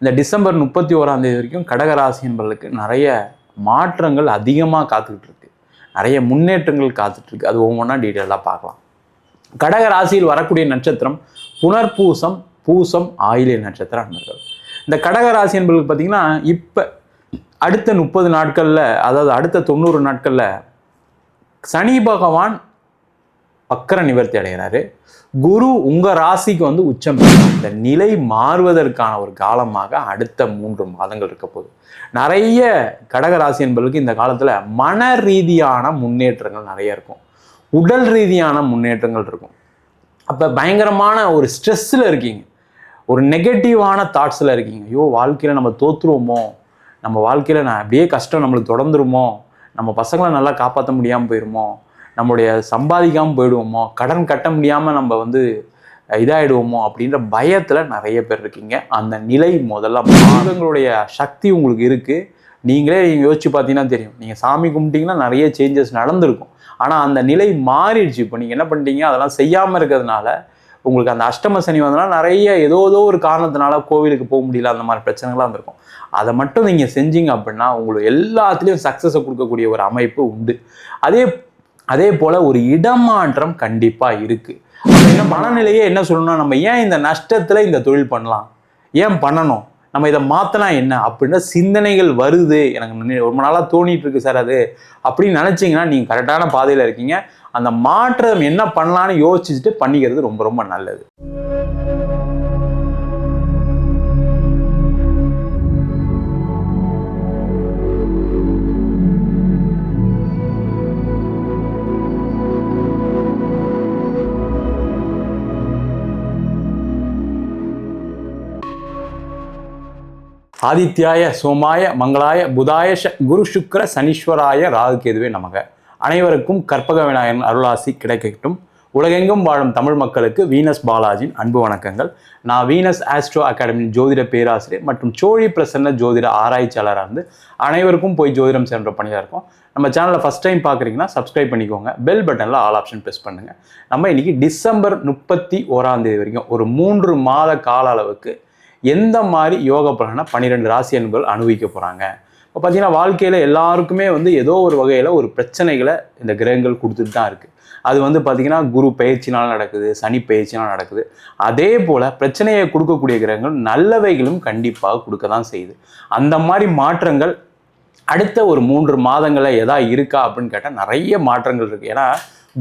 இந்த டிசம்பர் முப்பத்தி ஓராம் தேதி வரைக்கும் கடகராசி என்பவர்களுக்கு நிறைய மாற்றங்கள் அதிகமாக காத்துக்கிட்டு இருக்கு. நிறைய முன்னேற்றங்கள் காத்துட்டு இருக்கு. அது ஒவ்வொன்றா டீட்டெயிலாக பார்க்கலாம். கடக ராசியில் வரக்கூடிய நட்சத்திரம் புனர்பூசம் பூசம் ஆயிலிய நட்சத்திரம் அன்பர்கள் இந்த கடக ராசி என்பவர்களுக்கு பார்த்தீங்கன்னா இப்போ அடுத்த முப்பது நாட்களில் அதாவது அடுத்த தொண்ணூறு நாட்களில் சனி பகவான் வக்கர நிவர்த்தி அடைகிறாரு. குரு உங்க ராசிக்கு வந்து உச்சம் இந்த நிலை மாறுவதற்கான ஒரு காலமாக அடுத்த மூன்று மாதங்கள் இருக்க போகுது. நிறைய கடக ராசி என்பவர்களுக்கு இந்த காலத்துல மன ரீதியான முன்னேற்றங்கள் நிறைய இருக்கும். உடல் ரீதியான முன்னேற்றங்கள் இருக்கும். அப்ப பயங்கரமான ஒரு ஸ்ட்ரெஸ்ஸில் இருக்கீங்க. ஒரு நெகட்டிவான தாட்ஸில் இருக்கீங்க. ஐயோ வாழ்க்கையில் நம்ம தோத்துருவோமோ? நம்ம வாழ்க்கையில் நான் அப்படியே கஷ்டம் நம்மளுக்கு தொடர்ந்துருமோ? நம்ம பசங்களை நல்லா காப்பாற்ற முடியாமல் போயிருமோ? நம்மளுடைய சம்பாதிக்காமல் போயிடுவோமோ கடன் கட்ட முடியாமல் நம்ம வந்து இதாயிடுவோமோ அப்படின்ற பயத்தில் நிறைய பேர் இருக்கீங்க. அந்த நிலை முதல்ல மாதங்களுடைய சக்தி உங்களுக்கு இருக்குது நீங்களே நீங்கள் யோசிச்சு பார்த்தீங்கன்னா தெரியும். நீங்கள் சாமி கும்பிட்டீங்கன்னா நிறைய சேஞ்சஸ் நடந்திருக்கும். ஆனால் அந்த நிலை மாறிடுச்சு. இப்போ நீங்கள் என்ன பண்ணிட்டீங்க? அதெல்லாம் செய்யாமல் இருக்கிறதுனால உங்களுக்கு அந்த அஷ்டம சனி வந்தனால நிறைய ஏதோ ஏதோ ஒரு காரணத்தினால கோவிலுக்கு போக முடியல. அந்த மாதிரி பிரச்சனைகள்லாம் இருந்திருக்கும் அதை மட்டும் நீங்கள் செஞ்சீங்க அப்படின்னா உங்களுக்கு எல்லாத்துலேயும் சக்ஸஸை கொடுக்கக்கூடிய ஒரு அமைப்பு உண்டு. அதே அதே போல் ஒரு இடமாற்றம் கண்டிப்பாக இருக்குது என்ன மனநிலையே என்ன சொல்லணும்னா நம்ம ஏன் இந்த நஷ்டத்தில் இந்த தொழில் பண்ணலாம்? ஏன் பண்ணணும்? நம்ம இதை மாற்றினா என்ன? அப்படின்ற சிந்தனைகள் வருது. எனக்கு ரொம்ப நாளாக தோணிட்டு இருக்கு சார் அது. அப்படின்னு நினச்சிங்கன்னா நீங்கள் கரெக்டான பாதையில் இருக்கீங்க. அந்த மாற்றம் என்ன பண்ணலான்னு யோசிச்சுட்டு பண்ணிக்கிறது ரொம்ப ரொம்ப நல்லது. ஆதித்யாய சோமாய மங்களாய புதாய ச- குரு சுக்கர சனீஸ்வராய ராகுகேதுவே நமக. அனைவருக்கும் கற்பக விநாயகன் அருளாசி கிடைக்கட்டும். உலகெங்கும் வாழும் தமிழ் மக்களுக்கு வீனஸ் பாலாஜியின் அன்பு வணக்கங்கள். நான் வீனஸ் ஆஸ்ட்ரோ அகாடமியின் ஜோதிட பேராசிரியர் மற்றும் சோழி பிரசன்ன ஜோதிட ஆராய்ச்சியாளராக இருந்து அனைவருக்கும் போய் ஜோதிடம் சென்ற பணியாக இருக்கும். நம்ம சேனலை ஃபஸ்ட் டைம் பார்க்குறீங்கன்னா சப்ஸ்கிரைப் பண்ணிக்கோங்க. பெல் பட்டனில் ஆல் ஆப்ஷன் ப்ரெஸ் பண்ணுங்கள் நம்ம இன்னைக்கு டிசம்பர் முப்பத்தி ஓராம் தேதி வரைக்கும் ஒரு மூன்று மாத கால அளவுக்கு எந்த மாதிரி யோக பலனை பன்னிரெண்டு ராசி அன்பர்கள் அனுபவிக்க போகிறாங்க இப்போ பார்த்தீங்கன்னா வாழ்க்கையில் எல்லாருக்குமே வந்து ஏதோ ஒரு வகையில் ஒரு பிரச்சனைகளை இந்த கிரகங்கள் கொடுத்துட்டு தான் இருக்குது அது வந்து பார்த்திங்கன்னா குரு பயிற்சினால் நடக்குது சனி பயிற்சினால் நடக்குது. அதே போல் பிரச்சனையை கொடுக்கக்கூடிய கிரகங்கள் நல்லவைகளும் கண்டிப்பாக கொடுக்க தான் செய்யுது. அந்த மாதிரி மாற்றங்கள் அடுத்த ஒரு மூன்று மாதங்களில் எதா இருக்கா அப்படின்னு கேட்டால் நிறைய மாற்றங்கள் இருக்குது ஏன்னா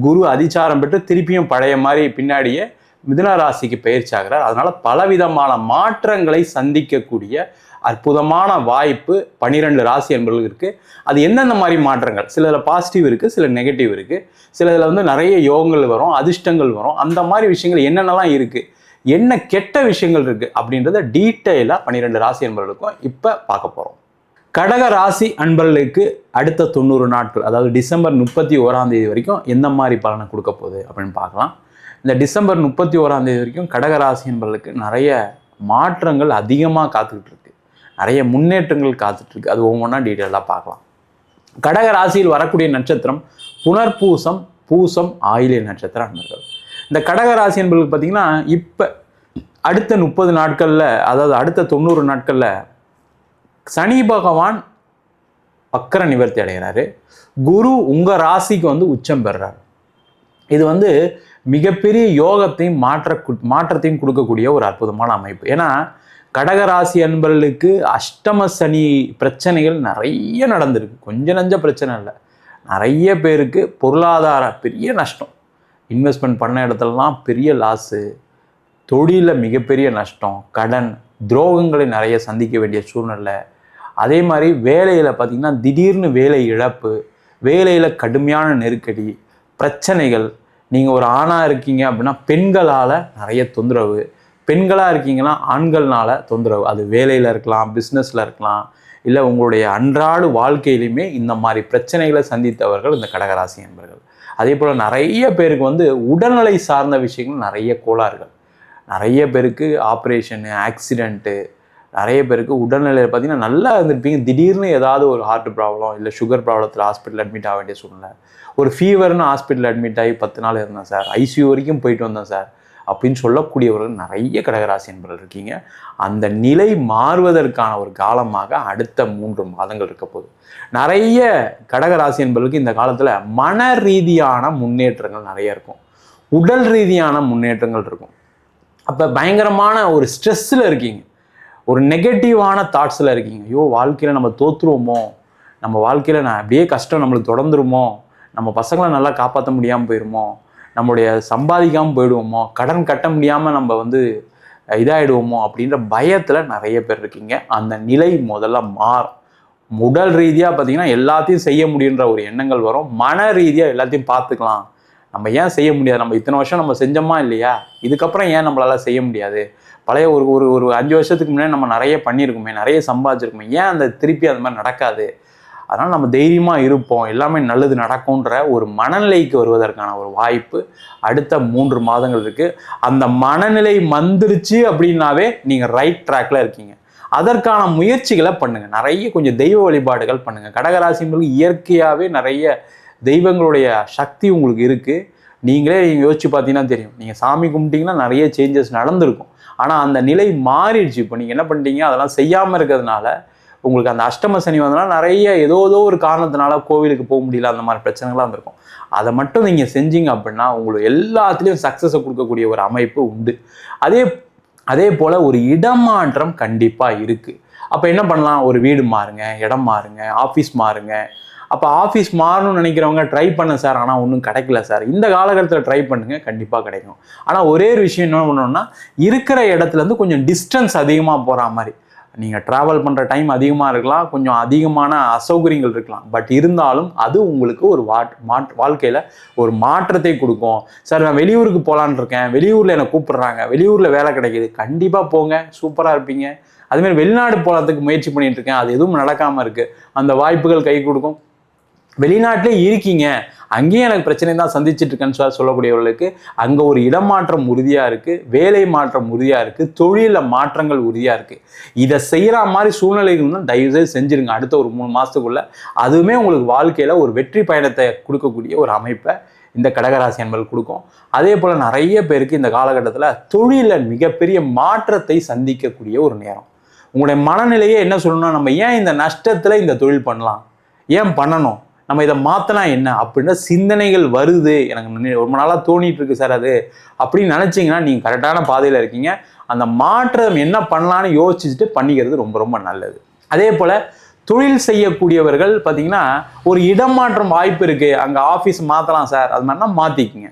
குரு அதிச்சாரம் பெற்று திருப்பியும் பழைய மாதிரி பின்னாடியே மிதுன ராசிக்கு பயிற்சி ஆகிறார் அதனால பலவிதமான மாற்றங்களை சந்திக்கக்கூடிய அற்புதமான வாய்ப்பு பன்னிரெண்டு ராசி என்பவர்களுக்கு இருக்கு. அது எந்தெந்த மாதிரி மாற்றங்கள்? சிலதுல பாசிட்டிவ் இருக்கு சில நெகட்டிவ் இருக்கு. சிலதுல வந்து நிறைய யோகங்கள் வரும் அதிர்ஷ்டங்கள் வரும். அந்த மாதிரி விஷயங்கள் என்னென்னலாம் இருக்கு? என்ன கெட்ட விஷயங்கள் இருக்கு? அப்படின்றத டீட்டெயிலாக பன்னிரெண்டு ராசி என்பவர்களுக்கும் இப்போ பார்க்க போகிறோம் கடக ராசி அன்பர்களுக்கு அடுத்த தொண்ணூறு நாட்கள் அதாவது டிசம்பர் முப்பத்தி ஓராம் தேதி வரைக்கும் எந்த மாதிரி பலனை கொடுக்க போகுது அப்படின்னு பார்க்கலாம். இந்த டிசம்பர் முப்பத்தி ஓராம் தேதி வரைக்கும் கடக ராசி அன்பர்களுக்கு நிறைய மாற்றங்கள் அதிகமாக காத்துக்கிட்டு இருக்கு. நிறைய முன்னேற்றங்கள் காத்துட்டு இருக்கு. அது ஒவ்வொன்றா டீட்டெயிலாக பார்க்கலாம். கடக ராசியில் வரக்கூடிய நட்சத்திரம் புனர்பூசம் பூசம் ஆயிலிய நட்சத்திரம் அன்பர்கள். இந்த கடக ராசி என்பவர்களுக்கு பார்த்தீங்கன்னா இப்போ அடுத்த முப்பது நாட்களில் அதாவது அடுத்த தொண்ணூறு நாட்களில் சனி பகவான் அக்கர நிவர்த்தி அடைகிறாரு. குரு உங்கள் ராசிக்கு வந்து உச்சம் பெறுறாரு. இது வந்து மிகப்பெரிய யோகத்தையும் மாற்ற மாற்றத்தையும் கொடுக்கக்கூடிய ஒரு அற்புதமான அமைப்பு. ஏன்னா கடகராசி அன்பர்களுக்கு அஷ்டம சனி பிரச்சனைகள் நிறைய நடந்திருக்கு. கொஞ்சம் நஞ்ச பிரச்சனை இல்லை. நிறைய பேருக்கு பொருளாதார பெரிய நஷ்டம். இன்வெஸ்ட்மெண்ட் பண்ண இடத்துலலாம் பெரிய லாஸு. தொழிலில் மிகப்பெரிய நஷ்டம். கடன் துரோகங்களை நிறைய சந்திக்க வேண்டிய சூழ்நிலை. அதே மாதிரி வேலையில் பார்த்திங்கன்னா திடீர்னு வேலை இழப்பு வேலையில் கடுமையான நெருக்கடி பிரச்சனைகள் நீங்கள் ஒரு ஆணாக இருக்கீங்க அப்படின்னா பெண்களால் நிறைய தொந்தரவு. பெண்களாக இருக்கீங்கன்னா ஆண்கள்னால தொந்தரவு. அது வேலையில் இருக்கலாம் பிஸ்னஸில் இருக்கலாம் இல்லை உங்களுடைய அன்றாட வாழ்க்கையிலையுமே இந்த மாதிரி பிரச்சனைகளை சந்தித்தவர்கள் இந்த கடகராசி என்பர்கள் அதே போல் நிறைய பேருக்கு வந்து உடல்நிலை சார்ந்த விஷயங்கள் நிறைய கோளாறுகள். நிறைய பேருக்கு ஆப்ரேஷனு ஆக்சிடெண்ட்டு நிறைய பேருக்கு உடல்நிலையில் பார்த்தீங்கன்னா நல்லா இருந்திருப்பீங்க. திடீர்னு ஏதாவது ஒரு ஹார்ட் ப்ராப்ளம் இல்லை சுகர் ப்ராப்ளத்தில் ஹாஸ்பிட்டல் அட்மிட் ஆக வேண்டிய சூழ்நிலை. ஒரு ஃபீவர்னு ஹாஸ்பிட்டல் அட்மிட் ஆகி பத்து நாள் இருந்தேன் சார். ஐசியூ வரைக்கும் போயிட்டு வந்தேன் சார். அப்படின்னு சொல்லக்கூடியவர்கள் நிறைய கடகராசி என்பவர்கள் இருக்கீங்க. அந்த நிலை மாறுவதற்கான ஒரு காலமாக அடுத்த மூன்று மாதங்கள் இருக்க போகுது. நிறைய கடகராசி என்பவர்களுக்கு இந்த காலத்தில் மன ரீதியான முன்னேற்றங்கள் நிறைய இருக்கும். உடல் ரீதியான முன்னேற்றங்கள் இருக்கும். அப்போ பயங்கரமான ஒரு ஸ்ட்ரெஸ்ஸில் இருக்கீங்க. ஒரு நெகட்டிவான தாட்ஸில் இருக்கீங்க. ஐயோ வாழ்க்கையில் நம்ம தோற்றுருவோமோ நம்ம வாழ்க்கையில் நான் அப்படியே கஷ்டம் நம்மளுக்கு தொடர்ந்துருமோ? நம்ம பசங்களை நல்லா காப்பாற்ற முடியாமல் போயிடுமோ நம்மளுடைய சம்பாதிக்காமல் போயிடுவோமோ? கடன் கட்ட முடியாமல் நம்ம வந்து இதாகிடுவோமோ அப்படின்ற பயத்தில் நிறைய பேர் இருக்கீங்க. அந்த நிலை முதல்ல மாறும். உடல் ரீதியாக பார்த்தீங்கன்னா எல்லாத்தையும் செய்ய முடியுன்ற ஒரு எண்ணங்கள் வரும். மன ரீதியாக எல்லாத்தையும் பார்த்துக்கலாம். நம்ம ஏன் செய்ய முடியாது? நம்ம இத்தனை வருஷம் நம்ம செஞ்சோமா இல்லையா? இதுக்கப்புறம் ஏன் நம்மளால் செய்ய முடியாது? பழைய ஒரு ஒரு ஒரு அஞ்சு வருஷத்துக்கு முன்னாடி நம்ம நிறைய பண்ணியிருக்குமே நிறைய சம்பாதிச்சிருக்குமே. ஏன் அந்த திருப்பி அந்த மாதிரி நடக்காது? அதனால் நம்ம தைரியமாக இருப்போம். எல்லாமே நல்லது நடக்கும்ன்ற ஒரு மனநிலைக்கு வருவதற்கான ஒரு வாய்ப்பு அடுத்த மூன்று மாதங்கள் இருக்குது அந்த மனநிலை வந்துருச்சு அப்படின்னாவே நீங்கள் ரைட் ட்ராக்ல இருக்கீங்க. அதற்கான முயற்சிகளை பண்ணுங்கள் நிறைய கொஞ்சம் தெய்வ வழிபாடுகள் பண்ணுங்கள் கடகராசிங்களுக்கு இயற்கையாகவே நிறைய தெய்வங்களுடைய சக்தி உங்களுக்கு இருக்குது நீங்களே நீங்கள் யோசிச்சு பார்த்தீங்கன்னா தெரியும். நீங்கள் சாமி கும்பிட்டீங்கன்னா நிறைய சேஞ்சஸ் நடந்திருக்கும். ஆனால் அந்த நிலை மாறிடுச்சு. இப்போ நீங்கள் என்ன பண்ணிட்டீங்க? அதெல்லாம் செய்யாமல் இருக்கிறதுனால உங்களுக்கு அந்த அஷ்டம சனி வந்தனால நிறைய ஏதோ ஏதோ ஒரு காரணத்தினால கோவிலுக்கு போக முடியல. அந்த மாதிரி பிரச்சனைகள்லாம் இருந்திருக்கும் அதை மட்டும் நீங்கள் செஞ்சீங்க அப்படின்னா உங்களுக்கு எல்லாத்துலேயும் சக்ஸஸை கொடுக்கக்கூடிய ஒரு அமைப்பு உண்டு. அதே அதே போல் ஒரு இடமாற்றம் கண்டிப்பாக இருக்குது அப்போ என்ன பண்ணலாம்? ஒரு வீடு மாறுங்க இடம் மாறுங்க ஆஃபீஸ் மாறுங்க. அப்போ ஆஃபீஸ் மாறணும்னு நினைக்கிறவங்க ட்ரை பண்ண சார் ஆனால் ஒன்றும் கிடைக்கல சார் இந்த காலகட்டத்தில் ட்ரை பண்ணுங்கள் கண்டிப்பாக கிடைக்கும். ஆனால் ஒரே ஒரு விஷயம் என்ன பண்ணணும்னா இருக்கிற இடத்துலேருந்து கொஞ்சம் டிஸ்டன்ஸ் அதிகமாக போகிற மாதிரி. நீங்கள் ட்ராவல் பண்ணுற டைம் அதிகமாக இருக்கலாம். கொஞ்சம் அதிகமான அசௌகரியங்கள் இருக்கலாம். பட் இருந்தாலும் அது உங்களுக்கு ஒரு வாட் மாட் வாழ்க்கையில் ஒரு மாற்றத்தை கொடுக்கும். சார் நான் வெளியூருக்கு போகலான்னு இருக்கேன். வெளியூரில் என்னை கூப்பிடுறாங்க. வெளியூரில் வேலை கிடைக்கிது. கண்டிப்பாக போங்க. சூப்பராக இருப்பீங்க. அதுமாரி வெளிநாடு போகிறதுக்கு முயற்சி பண்ணிகிட்டு இருக்கேன். அது எதுவும் நடக்காமல் இருக்குது அந்த வாய்ப்புகள் கை கொடுக்கும். வெளிநாட்டிலே இருக்கீங்க. அங்கேயும் எனக்கு பிரச்சனை தான் சந்திச்சுட்டு இருக்கேன்னு சொல்லக்கூடியவர்களுக்கு அங்கே ஒரு இடமாற்றம் உறுதியாக இருக்குது வேலை மாற்றம் உறுதியாக இருக்குது தொழிலில் மாற்றங்கள் உறுதியாக இருக்குது இதை செய்கிற மாதிரி சூழ்நிலைகள் தான் தயவுசெய்து செஞ்சுருங்க. அடுத்த ஒரு மூணு மாதத்துக்குள்ளே அதுவுமே உங்களுக்கு வாழ்க்கையில் ஒரு வெற்றி பயணத்தை கொடுக்கக்கூடிய ஒரு அமைப்பை இந்த கடகராசி என்பது கொடுக்கும். அதே போல் நிறைய பேருக்கு இந்த காலகட்டத்தில் தொழிலில் மிகப்பெரிய மாற்றத்தை சந்திக்கக்கூடிய ஒரு நேரம். உங்களுடைய மனநிலையே என்ன சொல்லணும்னா நம்ம ஏன் இந்த நஷ்டத்தில் இந்த தொழில் பண்ணலாம்? ஏன் பண்ணணும்? நம்ம இதை மாற்றினா என்ன? அப்படின்ற சிந்தனைகள் வருது. எனக்கு ரொம்ப நாளாக தோணிட்டு இருக்கு சார் அது. அப்படின்னு நினச்சிங்கன்னா நீங்கள் கரெக்டான பாதையில் இருக்கீங்க. அந்த மாற்றம் என்ன பண்ணலான்னு யோசிச்சுட்டு பண்ணிக்கிறது ரொம்ப ரொம்ப நல்லது. அதே போல் தொழில் செய்யக்கூடியவர்கள் பார்த்தீங்கன்னா ஒரு இடமாற்றம் வாய்ப்பு இருக்குது அங்கே ஆஃபீஸ் மாற்றலாம் சார். அது மாதிரினா மாற்றிக்கிங்க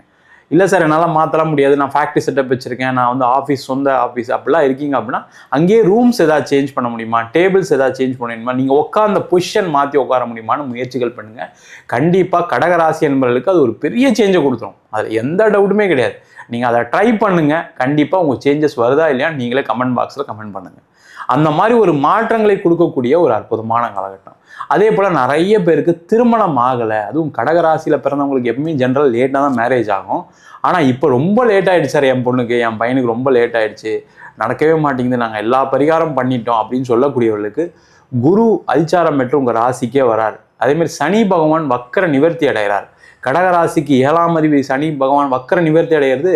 இல்லை சார் என்னால் மாற்றலாம் முடியாது. நான் ஃபேக்ட்ரி செட்டப் வச்சுருக்கேன். நான் வந்து ஆஃபீஸ் சொந்த ஆஃபீஸ் அப்படிலாம் இருக்கீங்க அப்படின்னா அங்கேயே ரூம்ஸ் ஏதாவது சேஞ்ச் பண்ண முடியுமா? டேபிள்ஸ் ஏதாவது சேஞ்ச் பண்ண முடியுமா? நீங்கள் உட்காந்த பொசிஷன் மாற்றி உட்கார முடியுமான்னு முயற்சிகள் பண்ணுங்கள் கண்டிப்பாக கடகராசி என்பவர்களுக்கு அது ஒரு பெரிய சேஞ்சை கொடுத்துரும். அதில் எந்த டவுட்டுமே கிடையாது. நீங்கள் அதை ட்ரை பண்ணுங்கள் கண்டிப்பாக உங்கள் சேஞ்சஸ் வருதா இல்லையான்னு நீங்களே கமெண்ட் பாக்ஸில் கமெண்ட் பண்ணுங்கள் அந்த மாதிரி ஒரு மாற்றங்களை கொடுக்கக்கூடிய ஒரு அற்புதமான காலகட்டம். அதே போல் நிறைய பேருக்கு திருமணம் ஆகலை. அதுவும் கடகராசியில் பிறந்தவங்களுக்கு எப்பவுமே ஜென்ரல் லேட்டாக தான் மேரேஜ் ஆகும். ஆனால் இப்போ ரொம்ப லேட் ஆகிடுச்சு சார் என் பொண்ணுக்கு. என் பையனுக்கு ரொம்ப லேட் ஆகிடுச்சு நடக்கவே மாட்டேங்குது. நாங்கள் எல்லா பரிகாரம் பண்ணிட்டோம் அப்படின்னு சொல்லக்கூடியவர்களுக்கு குரு அதிச்சாரம் பெற்று உங்கள் ராசிக்கே வரார். அதேமாதிரி சனி பகவான் வக்கர நிவர்த்தி அடைகிறார். கடகராசிக்கு ஏழாம் அதிபதி சனி பகவான் வக்கர நிவர்த்தி அடைகிறது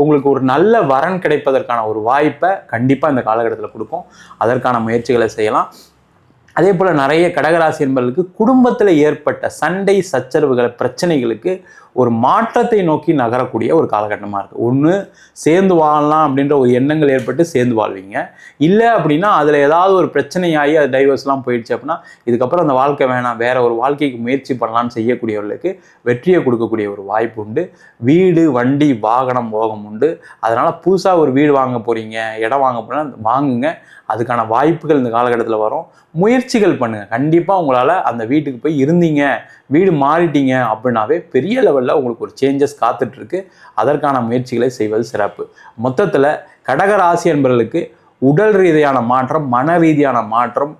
உங்களுக்கு ஒரு நல்ல வரன் கிடைப்பதற்கான ஒரு வாய்ப்பை கண்டிப்பாக இந்த காலகட்டத்தில் கொடுக்கும். அதற்கான முயற்சிகளை செய்யலாம். அதே போல் நிறைய கடகராசி என்பவர்களுக்கு குடும்பத்தில் ஏற்பட்ட சண்டை சச்சரவுகள் பிரச்சனைகளுக்கு ஒரு மாற்றத்தை நோக்கி நகரக்கூடிய ஒரு காலகட்டமாக இருக்குது ஒன்று சேர்ந்து வாழலாம் அப்படின்ற ஒரு எண்ணங்கள் ஏற்பட்டு சேர்ந்து வாழ்வீங்க. இல்லை அப்படின்னா அதில் ஏதாவது ஒரு பிரச்சனையாகி அது டைவர்ஸ்லாம் போயிடுச்சு அப்படின்னா இதுக்கப்புறம் அந்த வாழ்க்கை வேணாம். வேற ஒரு வாழ்க்கைக்கு முயற்சி பண்ணலாம்னு செய்யக்கூடியவர்களுக்கு வெற்றியை கொடுக்கக்கூடிய ஒரு வாய்ப்பு உண்டு. வீடு வண்டி வாகனம் போகம் உண்டு. அதனால் புதுசாக ஒரு வீடு வாங்க போகிறீங்க இடம் வாங்க போனால் வாங்குங்க. அதுக்கான வாய்ப்புகள் இந்த காலகட்டத்தில் வரும். முயற்சிகள் பண்ணுங்கள் கண்டிப்பாக உங்களால் அந்த வீட்டுக்கு போய் இருந்தீங்க. வீடு மாறிட்டீங்க அப்படின்னாவே பெரிய லெவலில் உங்களுக்கு ஒரு சேஞ்சஸ் காத்துட்ருக்கு. அதற்கான முயற்சிகளை செய்வது சிறப்பு. மொத்தத்தில் கடகராசி என்பவர்களுக்கு உடல் ரீதியான மாற்றம் மன ரீதியான மாற்றம்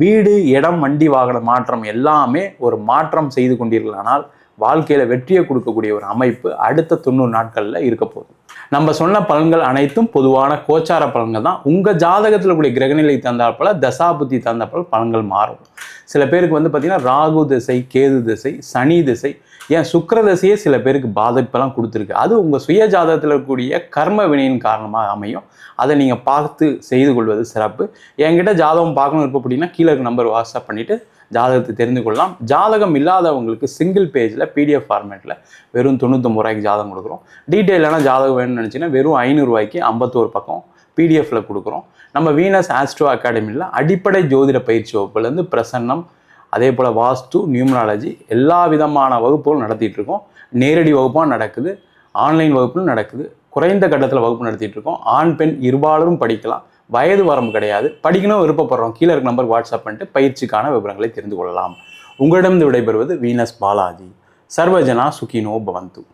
வீடு இடம் வண்டி வாகன மாற்றம் எல்லாமே ஒரு மாற்றம் செய்து கொண்டீர்களானால் வாழ்க்கையில் வெற்றியை கொடுக்கக்கூடிய ஒரு அமைப்பு அடுத்த தொண்ணூறு நாட்களில் இருக்க போகுது. நம்ம சொன்ன பலன்கள் அனைத்தும் பொதுவான கோச்சார பலன்கள் தான். உங்கள் ஜாதகத்தில் கூடிய கிரகநிலை தந்தாற்போல தசாபுத்தி தந்தாற்போல பலன்கள் மாறும். சில பேருக்கு வந்து பார்த்திங்கன்னா ராகு திசை கேது திசை சனி திசை ஏன் சுக்கரதசையே சில பேருக்கு பாதிப்பெல்லாம் கொடுத்துருக்கு. அது உங்கள் சுய ஜாதகத்தில் இருக்கக்கூடிய கர்ம வினையின் காரணமாக அமையும். அதை நீங்கள் பார்த்து செய்து கொள்வது சிறப்பு. என்கிட்ட ஜாதகம் பார்க்கணும் இருப்போம் அப்படின்னா கீழே இருக்க நம்பர் வாட்ஸ்அப் பண்ணிவிட்டு ஜாதகத்தை தெரிந்து கொள்ளலாம். ஜாதகம் இல்லாதவங்களுக்கு சிங்கிள் பேஜில் பிடிஎஃப் ஃபார்மேட்டில் வெறும் தொண்ணூற்றம்பது ரூபாய்க்கு ஜாதகம் கொடுக்குறோம். டீட்டெயிலான ஜாதகம் வேணும்னு நினச்சிங்கன்னா வெறும் ஐநூறுரூவாய்க்கு ஐம்பத்தோரு பக்கம் பிடிஎஃப்பில் கொடுக்குறோம். நம்ம வீனஸ் ஆஸ்ட்ரோ அகாடமியில் அடிப்படை ஜோதிட பயிற்சி வகுப்புலேருந்து பிரசன்னம் அதே போல் வாஸ்து நியூமராலஜி எல்லா விதமான வகுப்புகளும் நடத்திட்டு இருக்கோம். நேரடி வகுப்பாக நடக்குது ஆன்லைன் வகுப்பும் நடக்குது. குறைந்த கட்டத்தில் வகுப்பு நடத்திட்டு இருக்கோம். ஆண் பெண் இருபாலரும் படிக்கலாம். வயது வரம்பு கிடையாது. படிக்கணும் விருப்பப்படுறோம். கீழே இருக்க நம்பர் வாட்ஸ்அப் பண்ணிட்டு பயிற்சிக்கான விவரங்களை தெரிந்து கொள்ளலாம். உங்களிடமிருந்து விடைபெறுவது வீனஸ் பாலாஜி. சர்வஜனா சுகினோ பவந்து.